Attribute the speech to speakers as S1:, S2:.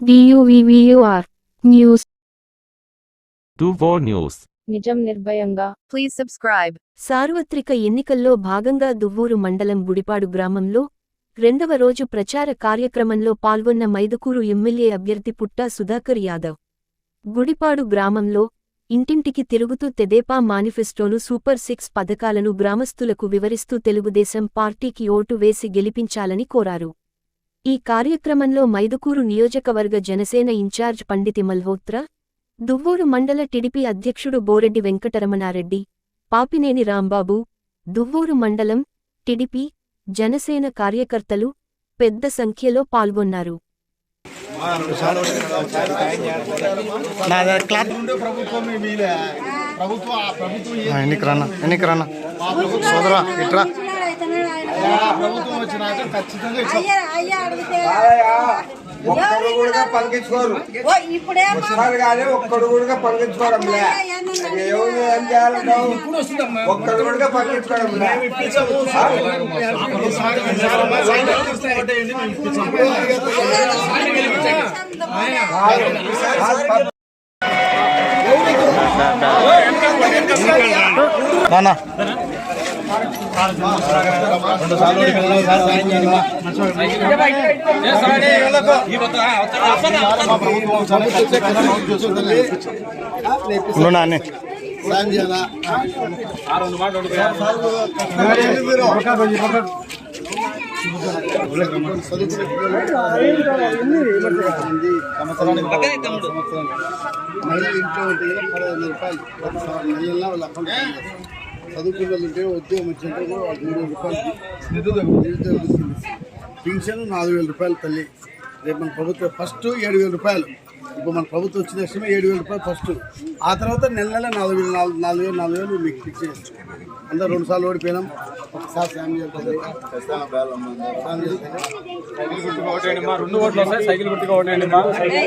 S1: డియువివియుఆర్ news
S2: Tuvo News.
S3: నిజం నిర్భయంగా.
S4: Please subscribe.
S5: సార్వత్రిక ఎన్నికల్లో భాగంగా దువ్వూరు మండలం గుడిపాడు గ్రామంలో రెండవ రోజు ప్రచార కార్యక్రమంలో పాల్గొన్న మైదుకూరు ఎమ్మెల్యే అభ్యర్థి పుట్టా సుధాకర్ యాదవ్. గుడిపాడు గ్రామంలో ఇంటింటికి తిరుగుతూ తెదేపా మానిఫెస్టోను సూపర్ సిక్స్ పథకాలను గ్రామస్తులకు వివరిస్తూ తెలుగుదేశం పార్టీకి ఓటు వేసి గెలిపించాలని కోరారు. ఈ కార్యక్రమంలో మైదుకూరు నియోజకవర్గ జనసేన ఇన్ఛార్జ్ పండితి మల్హోత్రా దువ్వూరు మండల టిడిపి అధ్యక్షుడు బోరెడ్డి వెంకటరమణారెడ్డి పాపినేని రాంబాబు దువ్వూరు మండలం టిడిపి జనసేన కార్యకర్తలు పెద్ద సంఖ్యలో పాల్గొన్నారు.
S6: ప్రభుత్వం ప్రభుత్వం ప్రభుత్వం వచ్చినాక ఖచ్చితంగా ఇట్లా
S7: ఒక్కడు కూడా పంపించుకోరు వస్తున్నారు కానీ ఒక్కడు కూడా పంపించుకోవడం ఎవరు ఏం చేయాలంటావు ఒక్కడు కూడా పంపించుకోవడం
S6: ప్రభుత్వం వచ్చాక సాయం చేయాలా? సంవత్సరానికి మళ్ళీ ఇంట్లో ఉంటే కూడా పదహైదు రూపాయలు ప్రతి నెలల్లో వాళ్ళ అకౌంట్ వేస్తారు. చదువుకునే వాళ్ళు ఉంటే ఉద్యోగం వచ్చింటే కూడా వాళ్ళు మూడు వేల రూపాయలు నిరుద్యోగం. పింఛను నాలుగు వేల రూపాయలు తల్లి. రేపు మన ప్రభుత్వం ఫస్ట్ ఏడు వేల రూపాయలు. ఇప్పుడు మన ప్రభుత్వం వచ్చిన లక్ష్యమే ఏడు వేల రూపాయలు ఫస్ట్. ఆ తర్వాత నెల నెల నాలుగు వేలు నాలుగు నాలుగు వేలు నాలుగు వేలు మీకు ఫిక్స్ చేయొచ్చు. అందరూ రెండు సార్లు ఓడిపోయినాం. ఒకసారి
S8: రెండు ఓట్లు వస్తాయి సైకిల్ గుర్తుగా ఓటేయండి మా.